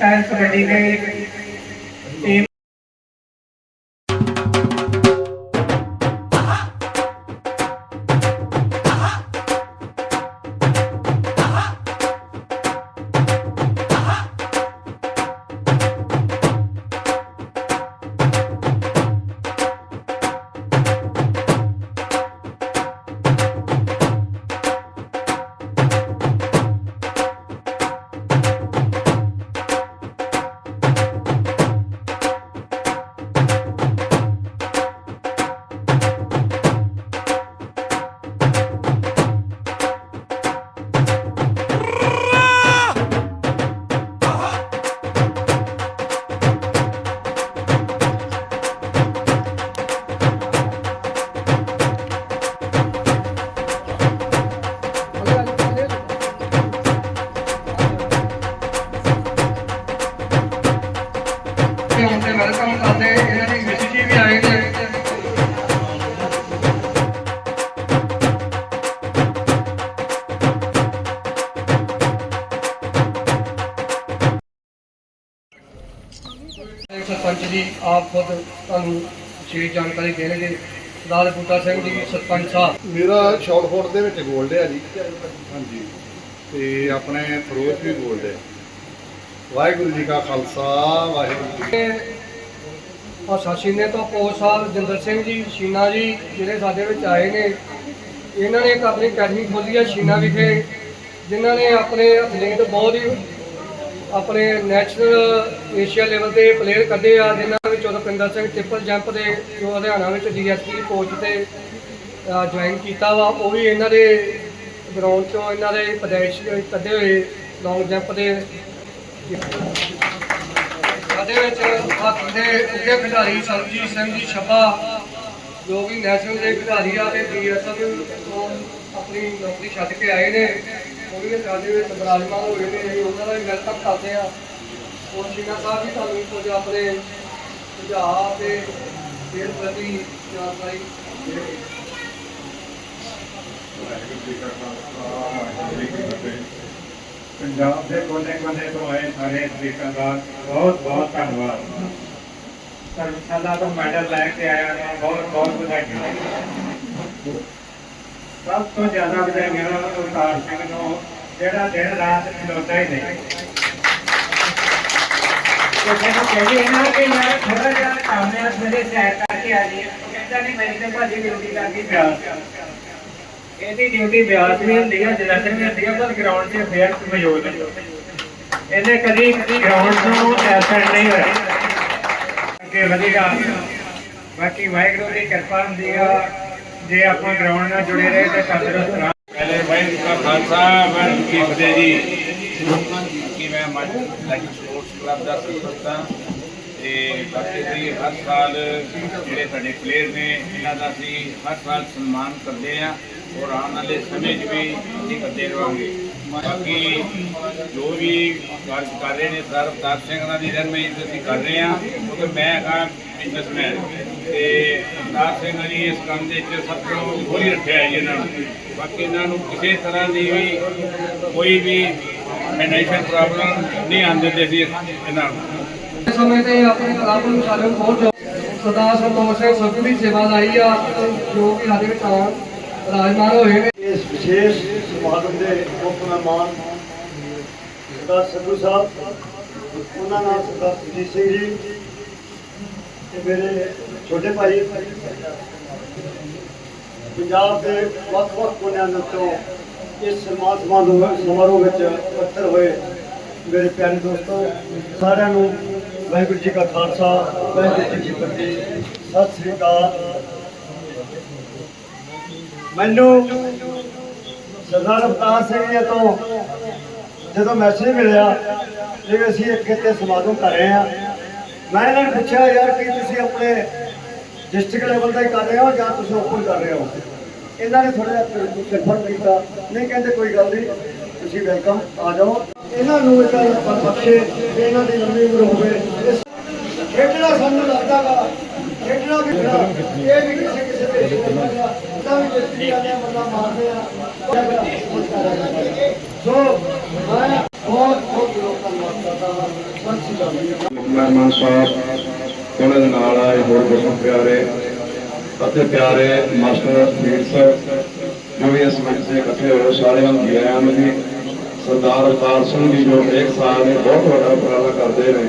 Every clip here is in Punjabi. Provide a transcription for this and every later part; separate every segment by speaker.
Speaker 1: சார் பிரடிகள் ਸਰਪੰਚ ਜੀ ਆਪ ਖੁਦ ਤੁਹਾਨੂੰ ਛੇ ਜਾਣਕਾਰੀ ਦੇਣਗੇ। ਸਰਦਾਰ ਬੂਟਾ ਸਿੰਘ ਜੀ ਸਰਪੰਚ ਸਾਹਿਬ।
Speaker 2: ਮੇਰਾ ਸ਼ਾਰਟ ਦੇ ਵਿੱਚ 골ਡ ਹੈ ਜੀ। ਹਾਂਜੀ। ਤੇ ਆਪਣੇ ਫਰੋਜ਼ ਵੀ 골ਡ ਹੈ। ਵਾਹਿਗੁਰੂ ਜੀ ਕਾ ਖਾਲਸਾ ਵਾਹਿਗੁਰੂ ਜੀ
Speaker 1: ਔਰ ਸਾਸ਼ੀਨੇ ਤੋਂ ਕੋਚ ਸਾਹਿਬ ਜਿੰਦਰ ਸਿੰਘ ਜੀ ਸ਼ੀਨਾ ਜੀ ਜਿਹੜੇ ਸਾਡੇ ਵਿੱਚ ਆਏ ਨੇ ਇਹਨਾਂ ਨੇ ਇੱਕ ਆਪਣੀ ਅਕੈਡਮੀ ਖੋਲ੍ਹੀ ਹੈ ਸ਼ੀਨਾ ਵਿਖੇ ਜਿਨ੍ਹਾਂ ਨੇ ਆਪਣੇ ਐਥਲੀਟ ਬਹੁਤ ਹੀ ਆਪਣੇ ਨੈਸ਼ਨਲ ਏਸ਼ੀਆ ਲੈਵਲ ਤੇ ਪਲੇਅਰ ਕੱਢੇ ਆ, ਜਿਨ੍ਹਾਂ ਵਿੱਚੋਂ ਰੁਪਿੰਦਰ ਸਿੰਘ ਟ੍ਰਿਪਲ ਜੰਪ ਦੇ ਜੋ ਹਰਿਆਣਾ ਵਿੱਚ ਡੀਐਸਪੀ ਕੋਚ ਤੇ ਜੁਆਇਨ ਕੀਤਾ ਵਾ, ਉਹ ਵੀ ਇਹਨਾਂ ਦੇ ਗਰਾਊਂਡ ਚੋਂ ਇਹਨਾਂ ਦੇ ਪ੍ਰਦੇਸ਼ ਕੱਢੇ ਹੋਏ ਲੌਂਗ ਜੰਪ ਦੇ। ਸਾਡੇ ਵਿੱਚ ਹਾਕੀ ਦੇ ਉੱਗੇ ਖਿਡਾਰੀ ਸਰਬਜੀਤ ਸਿੰਘ ਜੀ ਛੱਬਾ, ਜੋ ਵੀ ਨੈਸ਼ਨਲ ਦੇ ਖਿਡਾਰੀ ਆ, ਤੇ ਬੀਐਸਐਫ ਤੋਂ ਆਪਣੀ ਨੌਕਰੀ ਛੱਡ ਕੇ ਆਏ ਨੇ। ਉਹ ਵੀ ਸਾਡੇ ਵਿੱਚ ਬਰਾਜਮਾਨ ਹੋਏ ਨੇ, ਅਸੀਂ ਉਹਨਾਂ ਦਾ ਵੀ ਵੈਲਕਮ ਕਰਦੇ ਆ ਉਹ ਸ਼ੀਨਾ ਸਾਹਿਬ ਵੀ ਤੁਹਾਨੂੰ ਕੁਝ ਆਪਣੇ ਸੁਝਾਅ ਤੇ ਖੇਡ ਪ੍ਰਤੀ ਜਾਣਕਾਰੀ ਦੇਣਗੇ।
Speaker 3: ਵਾਹਿਗੁਰੂ ਪੰਜਾਬ ਦੇ ਕੋਨੇ-ਕੋਨੇ ਤੋਂ ਆਏ ਸਾਰੇ ਅਥਲੀਟਾਂ ਦਾ ਬਹੁਤ ਬਹੁਤ ਧੰਨਵਾਦ। ਧਰਮਸ਼ਾਲਾ ਤੋਂ ਮੈਡਲ ਲੈ ਕੇ ਆਇਆ ਮੈਂ ਬਹੁਤ ਬਹੁਤ ਵਧਾਈਆਂ। ਸਭ ਤੋਂ ਜ਼ਿਆਦਾ ਵਧਾਈਆਂ ਉਤਾਰ ਸਿੰਘ ਨੂੰ ਜਿਹੜਾ ਦਿਨ ਰਾਤ ਖਲੋਤਾ ਹੀ ਨਹੀਂ। ਤੇ ਮੈਨੂੰ ਕਹਿੰਦੇ ਨਾ ਕਿ ਮੈਂ ਥੋੜਾ ਜਿਹਾ ਕੰਮ ਹੈ ਸਵੇਰੇ ਸੈਰ ਕਰਕੇ ਆ ਜੀ ਕਹਿੰਦਾ, ਨਹੀਂ, ਮੇਰੀ ਤੇ ਭਾਜੀ ਡਿਊਟੀ ਲੱਗੀ ਪਿਆ ਇਹਦੀ ਡਿਊਟੀ ਬਿਆਸ ਵੀ ਹੁੰਦੀ ਹੈ ਜਲੰਧਰ ਵੀ ਹੁੰਦੀ ਹੈ ਪਰ ਗਰਾਊਂਡ 'ਚ ਫੇਅਰ ਮੌਜੂਦ ਹੈ ਇਹਨੇ ਕਦੀ ਗਰਾਊਂਡ ਨੂੰ ਐਬਸੈਂਟ ਨਹੀਂ ਹੋਇਆ। ਅੱਗੇ ਵਧੇਗਾ ਬਾਕੀ ਵਾਹਿਗੁਰੂ ਦੀ ਕਿਰਪਾ ਹੁੰਦੀ ਆ। ਜੇ ਆਪਾਂ ਗਰਾਊਂਡ ਨਾਲ ਜੁੜੇ ਰਹੇ ਤੇ ਤੰਦਰੁਸਤ ਰਹਾਂ
Speaker 4: ਪਹਿਲੇ ਵਾਹਿਗੁਰੂ ਜੀ ਕਾ ਖਾਲਸਾ, ਵਾਹਿਗੁਰੂ ਜੀ ਫਤਿਹ ਜੀ। ਕਿ ਮੈਂ ਮੱਝ ਲਾਈਕ ਸਪੋਰਟਸ ਕਲੱਬ ਦਾ ਸਰਪੰਚ ਹਾਂ ਤੇ ਬਾਕੀ ਅਸੀਂ ਹਰ ਸਾਲ ਜਿਹੜੇ ਸਾਡੇ ਪਲੇਅਰ ਨੇ, ਇਹਨਾਂ ਦਾ ਅਸੀਂ ਹਰ ਸਾਲ ਸਨਮਾਨ ਕਰਦੇ ਆ। ਔਰ ਆਉਣ ਵਾਲੇ ਸਮੇਂ 'ਚ ਵੀ ਅਸੀਂ ਕਰਦੇ ਰਹਾਂਗੇ ਬਾਕੀ ਜੋ ਵੀ ਕਾਰਜ ਕਰ ਰਹੇ ਨੇ ਸਰ ਅਵਤਾਰ ਸਿੰਘ ਨਾਲ ਦੀ ਰਹਿਨਮਾਈ ਅਸੀਂ ਕਰ ਰਹੇ ਆ ਕਿਉਂਕਿ ਮੈਂ ਹਾਂ ਬਿਜ਼ਨਸਮੈਨ ਤੇ ਅਵਤਾਰ ਸਿੰਘ ਜੀ ਇਸ ਕੰਮ ਦੇ ਵਿੱਚ ਸਭ ਤੋਂ ਗੋਲੀ ਰੱਖਿਆ ਹੈ ਇਹਨਾਂ ਨੂੰ। ਬਾਕੀ ਇਹਨਾਂ ਨੂੰ ਕਿਸੇ ਤਰ੍ਹਾਂ ਦੀ ਵੀ ਕੋਈ ਵੀ ਫਾਈਨੈਂਸ਼ੀਅਲ ਪ੍ਰੋਬਲਮ ਨਹੀਂ ਆਉਣ ਦਿੰਦੇ ਸੀ ਇਹਨਾਂ ਨੂੰ।
Speaker 1: ਇਸ ਸਮੇਂ ਤੇ ਆਪਣੇ ਕਲੱਬ ਨੂੰ ਸਾਡੇ ਬਹੁਤ ਸਰਦਾਰ ਸੰਤੋਖ ਸਿੰਘ ਸਭੂ ਦੀ ਸੇਵਾ ਲਾਈ ਆ ਜੋ ਕਿ ਸਾਡੇ ਵਿੱਚ ਆਉਣ ਰਾਜਮਾਨ ਹੋਏ ਨੇ।
Speaker 5: ਇਸ ਵਿਸ਼ੇਸ਼ ਸਮਾਗਮ ਦੇ ਮੁੱਖ ਮਹਿਮਾਨ ਸਰਦਾਰ ਸੰਧੂ ਸਾਹਿਬ, ਉਹਨਾਂ ਨਾਲ ਸਰਦਾਰ ਸੁਜੀਤ ਸਿੰਘ ਜੀ ਤੇ ਮੇਰੇ ਛੋਟੇ ਭਾਈ ਪੰਜਾਬ ਦੇ ਵੱਖ-ਵੱਖ ਕੋਨਿਆਂ ਤੋਂ ਇਸ ਸਨਮਾਨ ਸਮਾਰੋਹ ਵਿੱਚ ਇਕੱਤਰ ਹੋਏ ਮੇਰੇ ਪਿਆਰੇ ਦੋਸਤੋ, ਸਾਰਿਆਂ ਨੂੰ ਵਾਹਿਗੁਰੂ ਜੀ ਕਾ ਖਾਲਸਾ, ਵਾਹਿਗੁਰੂ ਜੀ ਕੀ ਫਤਿਹ, ਸਤਿ ਸ੍ਰੀ ਅਕਾਲ। ਮੈਨੂੰ ਸਰਦਾਰ ਅਵਤਾਰ ਸਿੰਘ ਜੀ ਤੋਂ ਜਦੋਂ ਮੈਸੇਜ ਮਿਲਿਆ ਕਿ ਅਸੀਂ ਇੱਕ ਕਿਤੇ ਸਮਾਗਮ ਕਰ ਰਹੇ ਆ ਮੈਂ ਇਹਨਾਂ ਨੂੰ ਪੁੱਛਿਆ, ਯਾਰ ਕੀ ਤੁਸੀਂ ਆਪਣੇ ਡਿਸਟ੍ਰਿਕਟ ਲੈਵਲ ਦਾ ਹੀ ਕਰ ਰਹੇ ਹੋ ਜਾਂ ਤੁਸੀਂ ਓਪਨ ਕਰ ਰਹੇ ਹੋ? ਇਹਨਾਂ ਨੇ ਥੋੜਾ ਜਿਹਾ ਕਨਫਰਮ ਕੀਤਾ, ਨਹੀਂ ਕਹਿੰਦੇ ਕੋਈ ਗੱਲ ਨਹੀਂ, ਤੁਸੀਂ ਵੈਲਕਮ ਆ ਜਾਓ। ਇਹਨਾਂ ਨੂੰ ਇੱਕ ਬਖਸ਼ੇ ਇਹਨਾਂ ਦੀ ਲੰਮੀ ਉਮਰ ਹੋਵੇ ਇਹ ਜਿਹੜਾ ਸਾਨੂੰ ਲੱਗਦਾ ਵਾ ਖੇਡਣਾ ਵੀ ਇਹ ਵੀ ਕਿਸੇ ਕਿਸੇ ਦੇ ਤਾਂ ਵੀ ਜਿੱਤੀ ਜਾਂਦੇ ਆ ਬੰਦਾ ਮਾਰਦੇ ਆ ਸੋ ਮੈਂ ਬਹੁਤ ਬਹੁਤ ਲੋਕਾਂ ਨੂੰ ਕਰਦਾ ਹਾਂ।
Speaker 2: ਮਹਿਮਾਨ ਸਾਹਿਬ ਉਹਨਾਂ ਦੇ ਨਾਲ ਆਏ ਹੋਰ ਬਹੁਤ ਪਿਆਰੇ ਅਤੇ ਪਿਆਰੇ ਮਾਸਟਰ ਵੀਰ ਸਾਹਿਬ ਜੋ ਵੀ ਇਸ ਮੰਚ ਤੇ ਇਕੱਠੇ ਹੋਏ ਸਾਰਿਆਂ ਨੂੰ ਹਨ ਜੀ ਸਰਦਾਰ ਅਵਤਾਰ ਸਿੰਘ ਜੀ ਜੋ ਇੱਕ ਸਾਲ ਦੇ ਬਹੁਤ ਵੱਡਾ ਉਪਰਾਲਾ ਕਰਦੇ ਨੇ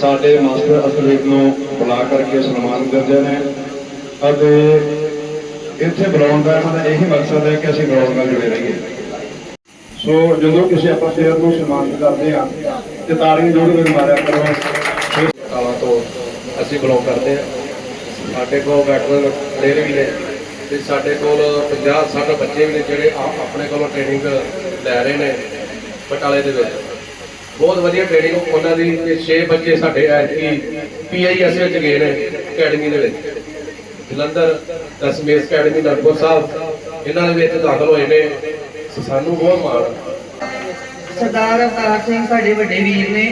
Speaker 2: ਸਾਡੇ ਮਾਸਟਰ ਅਥਲੀਟ ਨੂੰ ਬੁਲਾ ਕਰਕੇ ਸਨਮਾਨ ਕਰਦੇ ਨੇ। ਅਤੇ ਇੱਥੇ ਬੁਲਾਉਣ ਦਾ ਇਹਨਾਂ ਦਾ ਇਹੀ ਮਕਸਦ ਹੈ ਕਿ ਅਸੀਂ ਗਰਾਊਂਡ ਨਾਲ ਜੁੜੇ ਰਹੀਏ। ਸੋ ਜਦੋਂ ਕਿਸੇ ਆਪਾਂ ਪਲੇਅਰ ਨੂੰ ਸਨਮਾਨਿਤ ਕਰਦੇ ਆ ਤੇ ਤਾੜੀਆਂ ਜ਼ਰੂਰ ਮਾਰਿਆ ਕਰੋ।
Speaker 6: ਕਾਲਾਂ ਤੋਂ ਅਸੀਂ ਬਿਲੋਂਗ ਕਰਦੇ ਹਾਂ। ਸਾਡੇ ਕੋਲ ਵੈਟਰਨ ਪਲੇਅਰ ਵੀ ਨੇ ਤੇ ਸਾਡੇ ਕੋਲ 50 60 ਬੱਚੇ ਵੀ ਨੇ ਜਿਹੜੇ ਆਪਣੇ ਕੋਲੋਂ ਟ੍ਰੇਨਿੰਗ ਲੈ ਰਹੇ ਨੇ ਬਟਾਲੇ ਦੇ ਵਿੱਚ। ਬਹੁਤ ਵਧੀਆ ਟ੍ਰੇਨਿੰਗ ਉਹਨਾਂ ਦੀ ਤੇ 6 ਬੱਚੇ ਸਾਡੇ ਐਤਕੀ ਪੀਆਈਐਸ ਵਿੱਚ ਗਏ ਨੇ ਅਕੈਡਮੀ ਦੇ ਵਿੱਚ। ਜਲੰਧਰ ਦਸਮੇਸ ਅਕੈਡਮੀ ਨਰਪੁਰ ਸਾਹਿਬ, ਇਹਨਾਂ ਦੇ ਵਿੱਚ ਦਾਖਲ ਹੋਏ ਨੇ। ਸਾਨੂੰ ਬਹੁਤ ਮਾਣ
Speaker 7: ਸਰਦਾਰ ਅਵਤਾਰ ਸਿੰਘ ਸਾਡੇ ਵੱਡੇ ਵੀਰ ਨੇ।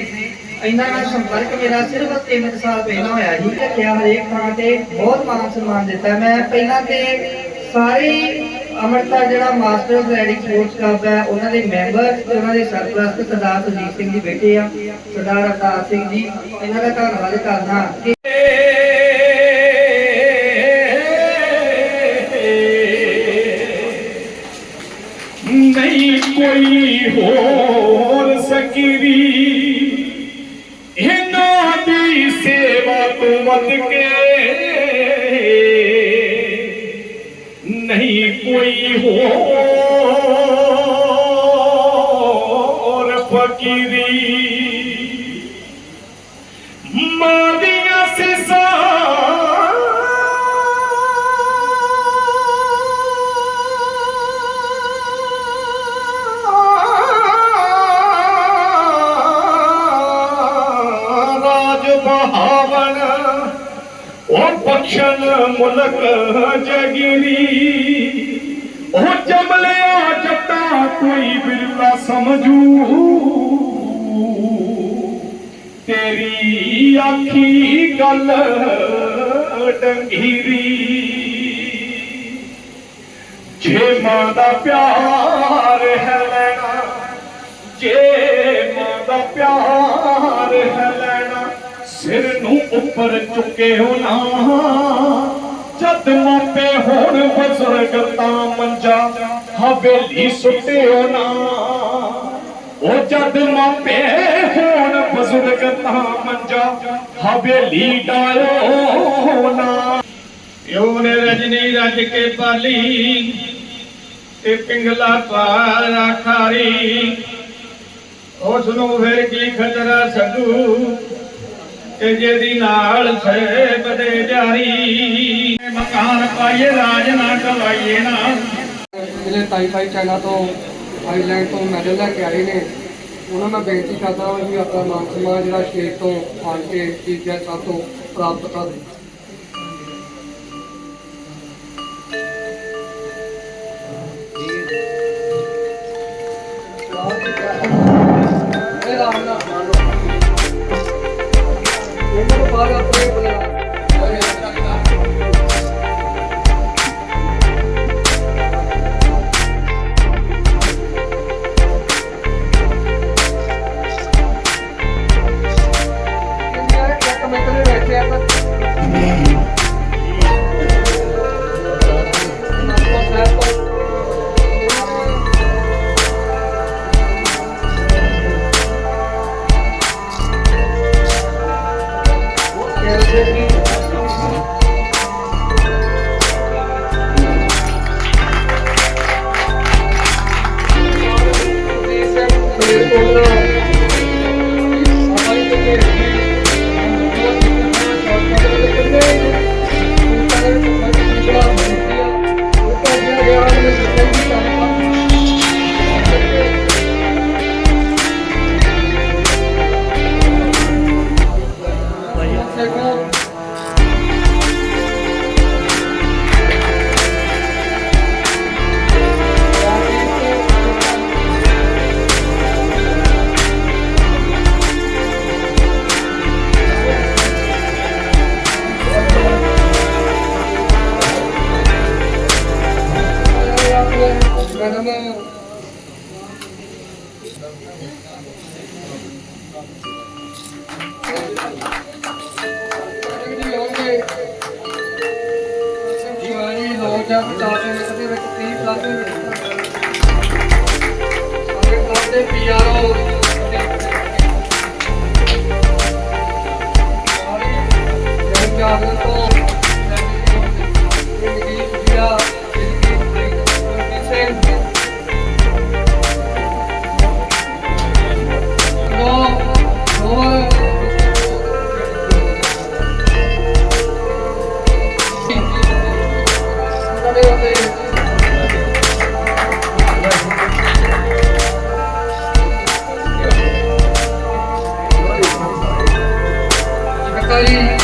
Speaker 7: ਇਹਨਾਂ ਨਾਲ ਸੰਪਰਕ ਮੇਰਾ ਸਿਰਫ 3 ਸਾਲ ਪਹਿਲਾਂ ਹੋਇਆ ਸੀ। ਰੱਖਿਆ ਹਰੇਕ ਥਾਂ ਤੇ ਬਹੁਤ ਮਾਨ ਸਨਮਾਨ ਦਿੱਤਾ। ਮੈਂ ਪਹਿਲਾਂ ਤੇ ਸਾਰੇ ਅਮਰਤਾ ਜਿਹੜਾ ਮਾਸਟਰ ਰੈਡਿੰਗ ਸਪੋਰਟਸ ਕਲੱਬ ਹੈ, ਉਹਨਾਂ ਦੇ ਮੈਂਬਰ ਤੇ ਉਹਨਾਂ ਦੇ ਸਰਪ੍ਰਸਤ ਸਰਦਾਰ ਸੁਜੀਤ ਸਿੰਘ ਜੀ ਬੈਠੇ ਆ। ਸਰਦਾਰ ਅਵਤਾਰ ਸਿੰਘ ਜੀ, ਇਹਨਾਂ ਦਾ ਧੰਨਵਾਦ ਕਰਦਾ
Speaker 8: ਨਹੀਂ ਕੋਈ ਹੋਰ ਸਕੀਰੀ ਇਹਨਾਂ ਦੀ ਸੇਵਾ ਤੋਂ ਵੱਧ ਕੇ होर पकिरी मिसन मुलक जगड़ी ਕੋਈ ਬਿਰਲਾ ਸਮਝੂ। ਤੇਰੀ ਆਖੀ ਗੱਲ ਡੰਗੀਰੀ। ਜੇ ਮਾਂ ਦਾ ਪਿਆਰ ਹੈ ਲੈਣਾ, ਜੇ ਮਾਂ ਦਾ ਪਿਆਰ ਹੈ ਲੈਣਾ, ਸਿਰ ਨੂੰ ਉੱਪਰ ਚੁੱਕੇ ਹੋਣਾ ਜਦ ਮਾਪੇ ਹੋਣ ਬਜ਼ੁਰਗ ਤਾਂ ਮੰਜਾ ਹਵੇਲੀ ਸੁੱਤੇ ਹੋਣਾ ਉਹ ਜਦ ਮਾਪੇ ਹੋਣ ਬਜ਼ੁਰਗ ਤਾਂ ਮੰਜਾ ਹਵੇਲੀ ਡਾਇਓ ਨਾ। ਯੋ ਨੇ ਰਜਨੀ ਰਜ ਕੇ ਪਾਲੀ ਤੇ ਪਿੰਗਲਾ ਪਾਰਾ ਖਾਰੀ। ਉਸ ਨੂੰ ਫਿਰ ਕੀ ਖਤਰਾ ਸਗੂ ਤੇ ਜਿਹਦੀ ਨਾਲ ਸੇਬ ਦੇ ਜਾਰੀ। ਮਕਾਨ ਪਾਈਏ, ਰਾਜ ਨਾ ਕਵਾਈਏ ਨਾ।
Speaker 1: ਜਿਹੜੇ ਤਾਈ ਫਾਈ ਚਾਈਨਾ ਤੋਂ ਆਈਲੈਂਡ ਤੋਂ ਮੈਡਲ ਲੈ ਕੇ ਆਏ ਨੇ। ਉਹਨਾਂ ਮੈਂ ਬੇਨਤੀ ਕਰਦਾ ਹਾਂ ਵੀ ਆਪਣਾ ਮਾਨ ਸਨਮਾਨ ਜਿਹੜਾ ਸਟੇਜ ਤੋਂ ਆਣ ਕੇ ਚੀਜ਼ਾਂ ਸਾਹਿਬ ਤੋਂ ਪ੍ਰਾਪਤ ਕਰ ਇਹਨਾਂ ਨੂੰ ਕਹਿੰਦੇ ਕਿ మేడము ਕਈ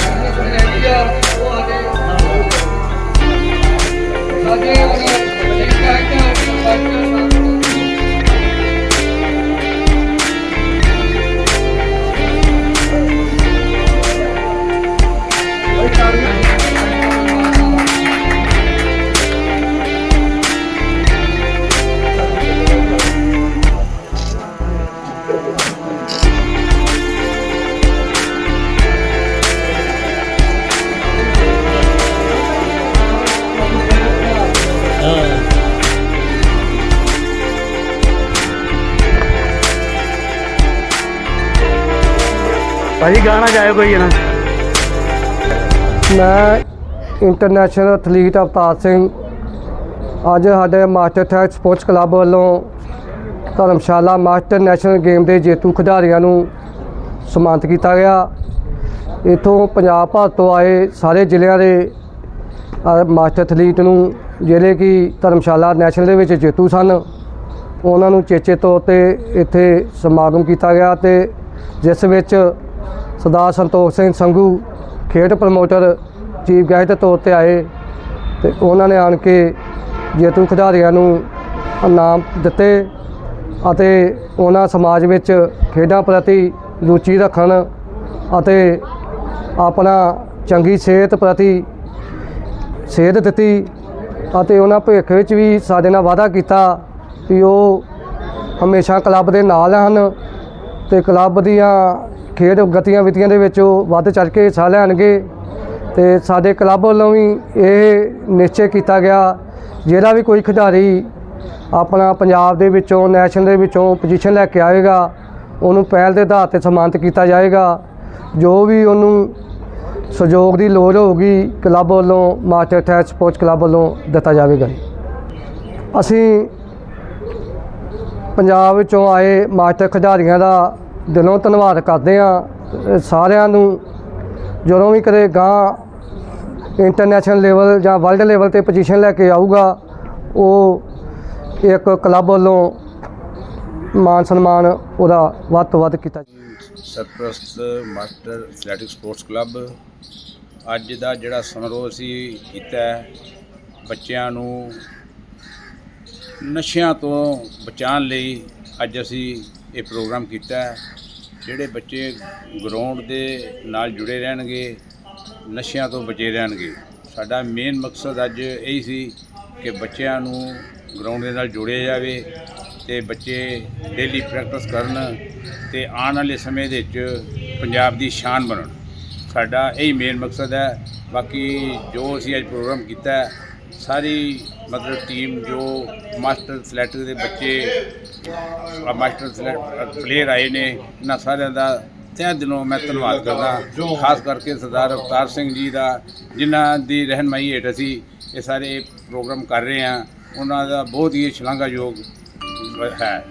Speaker 5: ਭਾਜੀ ਗਾਣਾ ਜਾਇਓ ਕੋਈ ਨਾ
Speaker 1: ਮੈਂ ਇੰਟਰਨੈਸ਼ਨਲ ਐਥਲੀਟ ਅਵਤਾਰ ਸਿੰਘ। ਅੱਜ ਸਾਡੇ ਮਾਸਟਰ ਥੈਟ ਸਪੋਰਟਸ ਕਲੱਬ ਵੱਲੋਂ ਧਰਮਸ਼ਾਲਾ ਮਾਸਟਰ ਨੈਸ਼ਨਲ ਗੇਮ ਦੇ ਜੇਤੂ ਖਿਡਾਰੀਆਂ ਨੂੰ ਸਨਮਾਨਿਤ ਕੀਤਾ ਗਿਆ। ਇਥੋਂ ਪੰਜਾਬ ਭਰ ਤੋਂ ਆਏ ਸਾਰੇ ਜ਼ਿਲ੍ਹਿਆਂ ਦੇ ਮਾਸਟਰ ਐਥਲੀਟ ਨੂੰ, ਜਿਹੜੇ ਕਿ ਧਰਮਸ਼ਾਲਾ ਨੈਸ਼ਨਲ ਦੇ ਵਿੱਚ ਜੇਤੂ ਸਨ, ਉਹਨਾਂ ਨੂੰ ਚੇਚੇ ਤੌਰ ਤੇ ਇੱਥੇ ਸਮਾਗਮ ਕੀਤਾ ਗਿਆ ਤੇ ਜਿਸ ਵਿੱਚ ਸਰਦਾਰ ਸੰਤੋਖ ਸਿੰਘ ਸੰਘੂ, ਖੇਡ ਪ੍ਰਮੋਟਰ, ਚੀਫ ਗੈਸਟ ਤੌਰ ਤੇ ਆਏ ਤੇ ਉਹਨਾਂ ਨੇ ਆਣ ਕੇ ਜੇਤੂ ਖਿਡਾਰੀਆਂ ਨੂੰ ਇਨਾਮ ਦਿੱਤੇ ਅਤੇ ਉਹਨਾਂ ਸਮਾਜ ਵਿੱਚ ਖੇਡਾਂ ਪ੍ਰਤੀ ਰੁਚੀ ਰੱਖਣ ਅਤੇ ਆਪਣਾ ਚੰਗੀ ਸਿਹਤ ਪ੍ਰਤੀ ਸੇਧ ਦਿੱਤੀ ਅਤੇ ਉਹਨਾਂ ਭਵਿੱਖ ਵਿੱਚ ਵੀ ਸਾਡੇ ਨਾਲ ਵਾਅਦਾ ਕੀਤਾ ਕਿ ਉਹ ਹਮੇਸ਼ਾ ਕਲੱਬ ਦੇ ਨਾਲ ਹਨ ਤੇ ਕਲੱਬ ਦੀਆਂ ਖੇਡ ਗਤੀਆਂ ਗਤੀਵਿਧੀਆਂ ਦੇ ਵਿੱਚ ਉਹ ਵੱਧ ਚੜ ਕੇ ਹਿੱਸਾ ਲੈਣਗੇ ਤੇ ਸਾਡੇ ਕਲੱਬ ਵੱਲੋਂ ਵੀ ਇਹ ਨਿਸ਼ਚੈ ਕੀਤਾ ਗਿਆ, ਜਿਹੜਾ ਵੀ ਕੋਈ ਖਿਡਾਰੀ ਆਪਣਾ ਪੰਜਾਬ ਦੇ ਵਿੱਚੋਂ, ਨੈਸ਼ਨਲ ਦੇ ਵਿੱਚੋਂ ਪੋਜੀਸ਼ਨ ਲੈ ਕੇ ਆਏਗਾ ਉਹਨੂੰ ਪਹਿਲ ਦੇ ਆਧਾਰ ਤੇ ਸਨਮਾਨਿਤ ਕੀਤਾ ਜਾਏਗਾ ਜੋ ਵੀ ਉਹਨੂੰ ਸਹਿਯੋਗ ਦੀ ਲੋੜ ਹੋਊਗੀ, ਕਲੱਬ ਵੱਲੋਂ, ਮਾਸਟਰ ਅਟੈਚ ਸਪੋਰਟਸ ਕਲੱਬ ਵੱਲੋਂ ਦਿੱਤਾ ਜਾਵੇਗਾ ਅਸੀਂ ਪੰਜਾਬ ਵਿੱਚੋਂ ਆਏ ਮਾਸਟਰ ਖਿਡਾਰੀਆਂ ਦਾ ਦਿਲੋਂ ਧੰਨਵਾਦ ਕਰਦੇ ਹਾਂ ਸਾਰਿਆਂ ਨੂੰ। ਜਦੋਂ ਵੀ ਕਦੇ ਗਾਂ ਇੰਟਰਨੈਸ਼ਨਲ ਲੈਵਲ ਜਾਂ ਵਰਲਡ ਲੈਵਲ ਤੇ ਪੋਜੀਸ਼ਨ ਲੈ ਕੇ ਆਊਗਾ, ਉਹ ਇੱਕ ਕਲੱਬ ਵੱਲੋਂ ਮਾਨ ਸਨਮਾਨ ਉਹਦਾ ਵੱਧ ਤੋਂ ਵੱਧ ਕੀਤਾ
Speaker 4: ਸਰਪ੍ਰਸਤ ਮਾਸਟਰ ਐਥਲੈਟਿਕ ਸਪੋਰਟਸ ਕਲੱਬ, ਅੱਜ ਦਾ ਜਿਹੜਾ ਸਮਾਰੋਹ ਅਸੀਂ ਕੀਤਾ ਬੱਚਿਆਂ ਨੂੰ ਨਸ਼ਿਆਂ ਤੋਂ ਬਚਾਉਣ ਲਈ ਅੱਜ ਅਸੀਂ ਇਹ ਪ੍ਰੋਗਰਾਮ ਕੀਤਾ ਹੈ। ਜਿਹੜੇ ਬੱਚੇ ਗਰਾਊਂਡ ਦੇ ਨਾਲ ਜੁੜੇ ਰਹਿਣਗੇ, ਨਸ਼ਿਆਂ ਤੋਂ ਬਚੇ ਰਹਿਣਗੇ। ਸਾਡਾ ਮੇਨ ਮਕਸਦ ਅੱਜ ਇਹੀ ਸੀ ਕਿ ਬੱਚਿਆਂ ਨੂੰ ਗਰਾਊਂਡ ਦੇ ਨਾਲ ਜੋੜਿਆ ਜਾਵੇ ਤੇ ਬੱਚੇ ਡੇਲੀ ਪ੍ਰੈਕਟਿਸ ਕਰਨ ਤੇ ਆਉਣ ਵਾਲੇ ਸਮੇਂ ਦੇ ਵਿੱਚ ਪੰਜਾਬ ਦੀ ਸ਼ਾਨ ਬਣਨ। ਸਾਡਾ ਇਹੀ ਮੇਨ ਮਕਸਦ ਹੈ। ਬਾਕੀ ਜੋ ਅਸੀਂ ਅੱਜ ਪ੍ਰੋਗਰਾਮ ਕੀਤਾ ਸਾਰੀ ਮਤਲਬ ਟੀਮ ਜੋ ਮਾਸਟਰ ਐਥਲੈਟਿਕ ਦੇ ਬੱਚੇ ਮਾਸਟਰ ਐਥਲੈਟ ਪਲੇਅਰ ਆਏ ਨੇ, ਇਹਨਾਂ ਸਾਰਿਆਂ ਦਾ ਤਹਿ ਦਿਲੋਂ ਮੈਂ ਧੰਨਵਾਦ ਕਰਦਾ। ਖਾਸ ਕਰਕੇ ਸਰਦਾਰ ਅਵਤਾਰ ਸਿੰਘ ਜੀ ਦਾ, ਜਿਨ੍ਹਾਂ ਦੀ ਰਹਿਨਮਾਈ ਹੇਠ ਅਸੀਂ ਇਹ ਸਾਰੇ ਪ੍ਰੋਗਰਾਮ ਕਰ ਰਹੇ ਹਾਂ। ਉਹਨਾਂ ਦਾ ਬਹੁਤ ਹੀ ਸ਼ਲਾਘਾਯੋਗ ਹੈ।